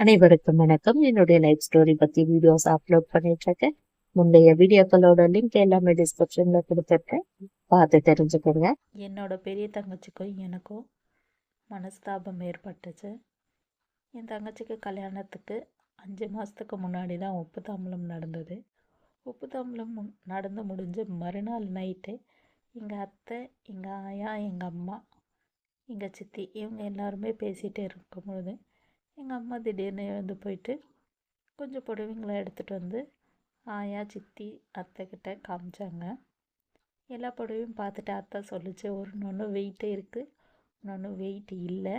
அனைவருக்கும் வணக்கம். என்னுடைய லைஃப் ஸ்டோரி பத்தி வீடியோஸ் அப்லோட் பண்ணிட்டு இருக்கேன் முந்தைய வீடியோக்களோட லிங்க் எல்லாமே டிஸ்கிரிப்ஷன்ல கொடுத்துருக்கேன். பார்த்து தெரிஞ்சுக்கோங்க. என்னோட பெரிய தங்கச்சிக்கும் எனக்கும் மனஸ்தாபம் ஏற்பட்டுச்சு. என் தங்கச்சிக்கு கல்யாணத்துக்கு அஞ்சு மாதத்துக்கு முன்னாடி தான் உப்பு தாம்பலம் நடந்தது. உப்பு தாம்பலம் நடந்து முடிஞ்சு மறுநாள் நைட்டு எங்கள் அத்தை எங்கள் ஆயா எங்கள் அம்மா எங்கள் சித்தி இவங்க எல்லாருமே பேசிகிட்டே இருக்கும்பொழுது எங்கள் அம்மா திடீர்னு எழுந்து போயிட்டு கொஞ்சம் புடவைங்களை எடுத்துகிட்டு வந்து ஆயா சித்தி அத்தைக்கிட்ட காமிச்சாங்க. எல்லா புடவையும் பார்த்துட்டு அத்தை சொல்லிச்சு ஒரு ஒன்று வெயிட்டே இருக்குது ஒன்று வெயிட் இல்லை.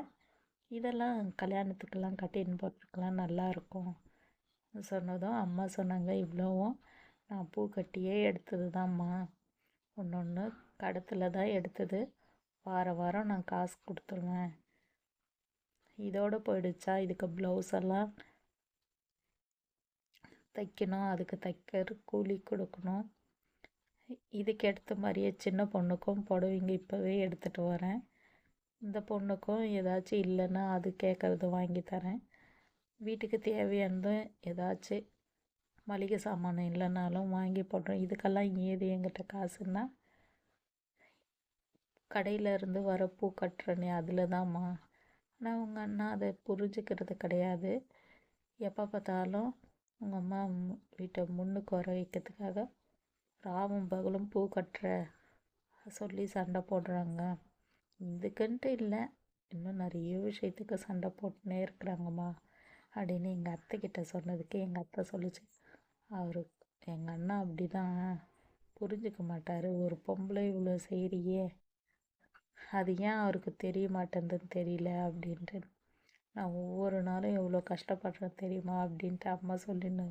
இதெல்லாம் கல்யாணத்துக்கெல்லாம் கட்டின்னு போட்டுருக்கலாம் நல்லாயிருக்கும் சொன்னதும் அம்மா சொன்னாங்க இவ்வளோவும் நான் பூ கட்டியே எடுத்தது தான்ம்மா ஒன்று ஒன்று கடத்தில் தான் எடுத்தது. வார வாரம் நான் காசு கொடுத்துருவேன். இதோடு போயிடுச்சா? இதுக்கு ப்ளவுஸ் எல்லாம் தைக்கணும். அதுக்கு தைக்கிற கூலி கொடுக்கணும். இதுக்கு எடுத்த மாதிரியே சின்ன பொண்ணுக்கும் புடவைங்க இப்போவே எடுத்துகிட்டு வரேன். இந்த பொண்ணுக்கும் ஏதாச்சும் இல்லைன்னா அது கேட்குறது வாங்கி தரேன். வீட்டுக்கு தேவையானது ஏதாச்சும் மளிகை சாமான் இல்லைனாலும் வாங்கி போடுறோம் இதுக்கெல்லாம் ஏது எங்கிட்ட காசுன்னா கடையில் இருந்து வர பூ கட்டுறனே அதில் தான்மா ஆனால் உங்கள் அண்ணா அதை புரிஞ்சுக்கிறது கிடையாது. எப்போ பார்த்தாலும் உங்கள் அம்மா வீட்டை முன்னுக்கு வர வைக்கிறதுக்காக ராவும் பகலும் பூ கட்டுற சொல்லி சண்டை போடுறாங்க. இதுக்குன்ட்டு இல்லை. இன்னும் நிறைய விஷயத்துக்கு சண்டை போட்டுனே இருக்கிறாங்கம்மா அப்படின்னு எங்கள் அத்தைக்கிட்ட சொன்னதுக்கு எங்கள் அத்தை சொல்லிச்சு. அவரு எங்கள் அண்ணா அப்படி தான் புரிஞ்சுக்க மாட்டார். ஒரு பொம்பளை இவ்வளோ செய்கிறியே அது ஏன் அவருக்கு தெரிய மாட்டேங்குதுன்னு தெரியல அப்படின்ட்டு. நான் ஒவ்வொரு நாளும் எவ்வளோ கஷ்டப்படுறேன் தெரியுமா அப்படின்ட்டு அம்மா சொல்லின்னு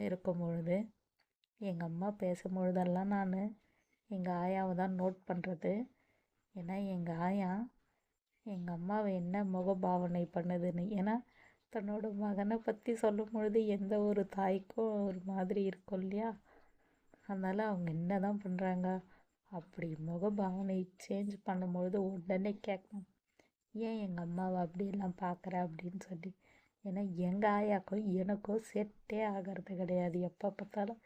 இருக்கும் பொழுது எங்கள் அம்மா பேசும் பொழுதெல்லாம் நான் எங்கள் ஆயாவை தான் நோட் பண்ணுறது ஏன்னா எங்கள் ஆயா எங்கள் அம்மாவை என்ன முகபாவனை பண்ணுதுன்னு ஏன்னா தன்னோட மகனை பற்றி சொல்லும் பொழுது எந்த ஒரு தாய்க்கும் ஒரு மாதிரி இருக்கும் இல்லையா? அதனால் அவங்க என்ன தான் பண்ணுறாங்க அப்படி முகபாவனை சேஞ்ச் பண்ணும்பொழுது உடனே கேட்கணும் ஏன் எங்கள் அம்மாவை அப்படியெல்லாம் பார்க்குற? அப்படின்னு சொல்லி. ஏன்னா எங்கள் ஆயாக்கும் எனக்கும் செட்டே ஆகிறது கிடையாது. எப்போ பார்த்தாலும்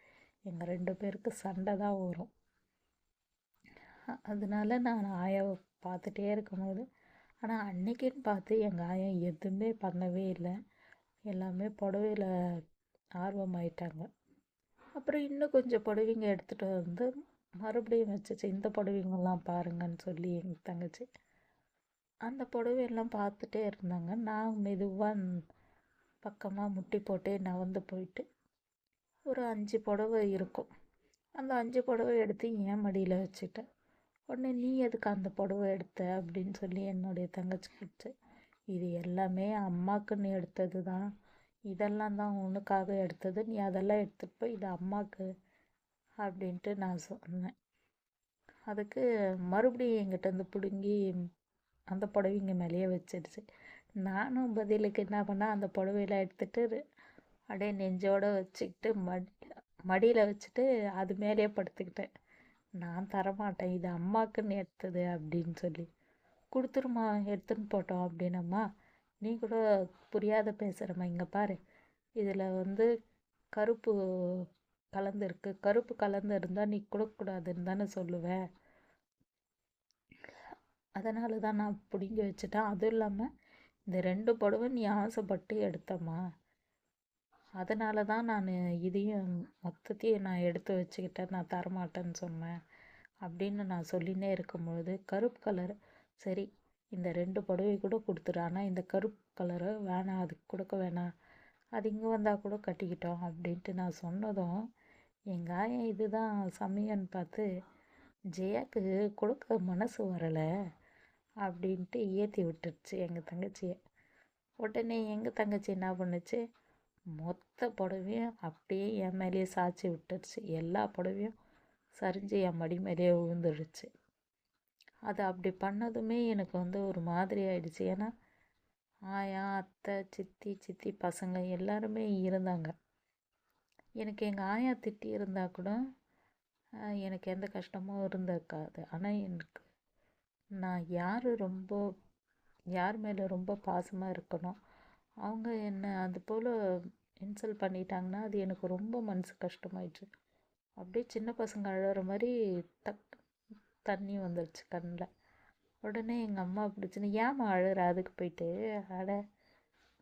எங்கள் ரெண்டு பேருக்கு சண்டை தான் வரும். அதனால நான் ஆயாவை பார்த்துட்டே இருக்கும்போது ஆனால் அன்னைக்குன்னு பார்த்து எங்கள் ஆயா எதுவுமே பண்ணவே இல்லை. எல்லாமே புடவையில் ஆர்வமாயிட்டாங்க. அப்புறம் இன்னும் கொஞ்சம் புடவைங்க எடுத்துகிட்டு வந்து மறுபடியும் வச்சுச்சு இந்த புடவைங்கெல்லாம் பாருங்கன்னு சொல்லி எங்கள் தங்கச்சி. அந்த புடவையெல்லாம் பார்த்துட்டே இருந்தாங்க. நான் மெதுவாக பக்கமாக முட்டி போட்டே நகர்ந்து போயிட்டு ஒரு அஞ்சு புடவை இருக்கும். அந்த அஞ்சு புடவை எடுத்து என் மடியில் வச்சுட்டேன். உடனே நீ எதுக்கு அந்த புடவை எடுத்த? அப்படின்னு சொல்லி என்னுடைய தங்கச்சி கிடச்சி இது எல்லாமே அம்மாக்குன்னு எடுத்தது தான். இதெல்லாம் தான் உனக்காக எடுத்தது. நீ அதெல்லாம் எடுத்துகிட்டு போய் இது அம்மாவுக்கு அப்படின்ட்டு நான் சொன்னேன். அதுக்கு மறுபடியும் என்கிட்ட வந்து பிடுங்கி அந்த புடவைங்க மேலேயே வச்சிடுச்சு. நானும் பதிலுக்கு என்ன பண்ணேன் அந்த புடவையெல்லாம் எடுத்துகிட்டு அப்படியே நெஞ்சோடு வச்சுக்கிட்டு மடி மடியில் வச்சுட்டு அது மேலேயே படுத்துக்கிட்டேன். நான் தரமாட்டேன் இது அம்மாக்குன்னு எடுத்தது அப்படின்னு சொல்லி. கொடுத்துருமா எடுத்துன்னு போட்டோம் அப்படின்னம்மா. நீ கூட புரியாத பேசுகிறம்மா இங்கே பாரு. இதில் வந்து கருப்பு கலந்துருக்கு. கருப்பு கலந்து இருந்தால் நீ கொடுக்கக்கூடாதுன்னு தானே சொல்லுவேன். அதனால தான் நான் பிடுங்கி வச்சுட்டேன். அதுவும் இல்லாமல் இந்த ரெண்டு புடவை நீ ஆசைப்பட்டு எடுத்தம்மா. அதனால தான் நான் இதையும் மொத்தத்தையும் நான் எடுத்து வச்சுக்கிட்டேன் நான் தரமாட்டேன்னு சொன்னேன். அப்படின்னு நான் சொல்லினே இருக்கும்பொழுது கருப்பு கலர் சரி இந்த ரெண்டு புடவை கூட கொடுத்துரு ஆனால் இந்த கருப்பு கலரை வேணாம் அதுக்கு கொடுக்க வேணாம். அது இங்கே வந்தால் கூட கட்டிக்கிட்டோம் அப்படின்ட்டு நான் சொன்னதும் எங்கள் ஆயா இதுதான் சமையன்னு பார்த்து ஜெயாக்கு கொடுக்க மனசு வரலை அப்படின்ட்டு ஏற்றி விட்டுருச்சு எங்கள் தங்கச்சியை. உடனே எங்கள் தங்கச்சி என்ன பண்ணுச்சு? மொத்த புடவையும் அப்படியே என் மேலேயே சாய்ச்சி விட்டுருச்சு. எல்லா புடவையும் சரிஞ்சு என் மடி மேலேயே விழுந்துடுச்சு. அது அப்படி பண்ணதுமே எனக்கு வந்து ஒரு மாதிரி ஆயிடுச்சு. ஏன்னா ஆயா அத்தை சித்தி சித்தி பசங்க எல்லாருமே இருந்தாங்க. எனக்கு எங்கள் ஆயா திட்டி இருந்தால் கூட எனக்கு எந்த கஷ்டமும் இருந்திருக்காது. ஆனால் எனக்கு நான் யார் ரொம்ப யார் மேலே ரொம்ப பாசமாக இருக்கணும்? அவங்க என்னை அது போல் இன்சல்ட் பண்ணிட்டாங்கன்னா அது எனக்கு ரொம்ப மனசு கஷ்டமாயிடுச்சு. அப்படியே சின்ன பசங்க அழகிற மாதிரி தக் தண்ணி வந்துடுச்சு கண்ணில். உடனே எங்கள் அம்மா பிடிச்சின்னு ஏம்மா அழுகிற அதுக்கு போயிட்டு அட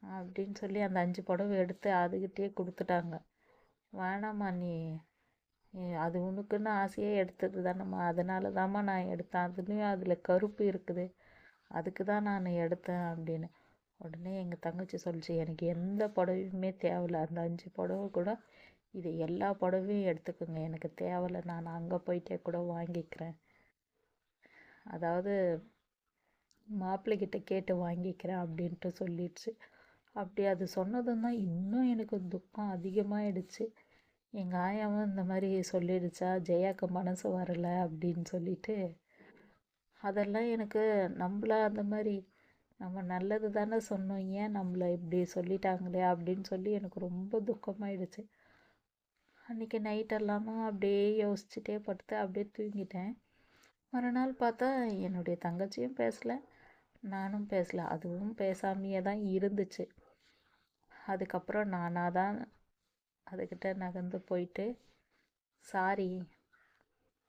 அப்படின்னு சொல்லி அந்த அஞ்சு புடவை எடுத்து அதுக்கிட்டே கொடுத்துட்டாங்க. வேணாம்மா நீ. அது உனக்குன்னு ஆசையே எடுத்தது தானம்மா. அதனால தாம்மா நான் எடுத்தேன். அதுலேயும் அதில் கருப்பு இருக்குது. அதுக்கு தான் நான் எடுத்தேன் அப்படின்னு. உடனே எங்கள் தங்கச்சி சொல்லிச்சு எனக்கு எந்த புடவையுமே தேவையில்ல. அந்த அஞ்சு புடவை கூட இது எல்லா புடவையும் எடுத்துக்கோங்க. எனக்கு தேவையில்ல. நான் அங்கே போயிட்டே கூட வாங்கிக்கிறேன். அதாவது மாப்பிள்ளைகிட்ட கேட்டு வாங்கிக்கிறேன் அப்படின்ட்டு சொல்லிடுச்சு. அப்படி அது சொன்னதும் தான் இன்னும் எனக்கு துக்கம் அதிகமாகிடுச்சு எங்கள் ஆயாவும் இந்த மாதிரி சொல்லிடுச்சா ஜெயாக்கு மனசு வரலை அப்படின்னு சொல்லிட்டு அதெல்லாம் எனக்கு நம்மள அந்த மாதிரி நம்ம நல்லது தானே சொன்னோம் ஏன் நம்மளை இப்படி சொல்லிட்டாங்களே அப்படின்னு சொல்லி எனக்கு ரொம்ப துக்கமாயிடுச்சு. அன்றைக்கி நைட் எல்லாமும் அப்படியே யோசிச்சுட்டே படுத்து அப்படியே தூங்கிட்டேன். மறுநாள் பார்த்தா என்னுடைய தங்கச்சியும் பேசலை நானும் பேசலை. அதுவும் பேசாமையே தான் இருந்துச்சு. அதுக்கப்புறம் நானாக தான் அதுக்கிட்ட நகர்ந்து போயிட்டு சாரி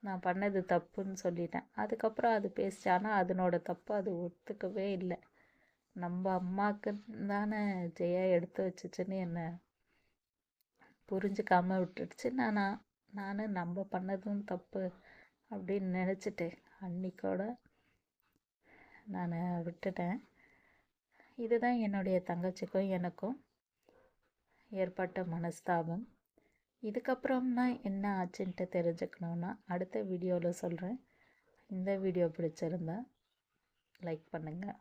நான் பண்ணது தப்புன்னு சொல்லிட்டேன். அதுக்கப்புறம் அது பேசிச்சு. ஆனால் அதனோட தப்பு அது ஒத்துக்கவே இல்லை. நம்ம அம்மாவுக்கு தானே ஜெயா எடுத்து வச்சுச்சுன்னு என்னை புரிஞ்சுக்காமல் விட்டுடுச்சு. நான் நான் நம்ம பண்ணதும் தப்பு அப்படின்னு நினச்சிட்டேன். அன்னைக்கோட நான் விட்டுட்டேன். இதுதான் என்னுடைய தங்கச்சிக்கும் எனக்கும். ஏற்பட்ட மனஸ்தாபம். இதுக்கப்புறம்னா என்ன ஆச்சுன்ட்டு தெரிஞ்சுக்கணுன்னா அடுத்த வீடியோவில் சொல்கிறேன் இந்த வீடியோ பிடிச்சிருந்தா லைக் பண்ணுங்கள்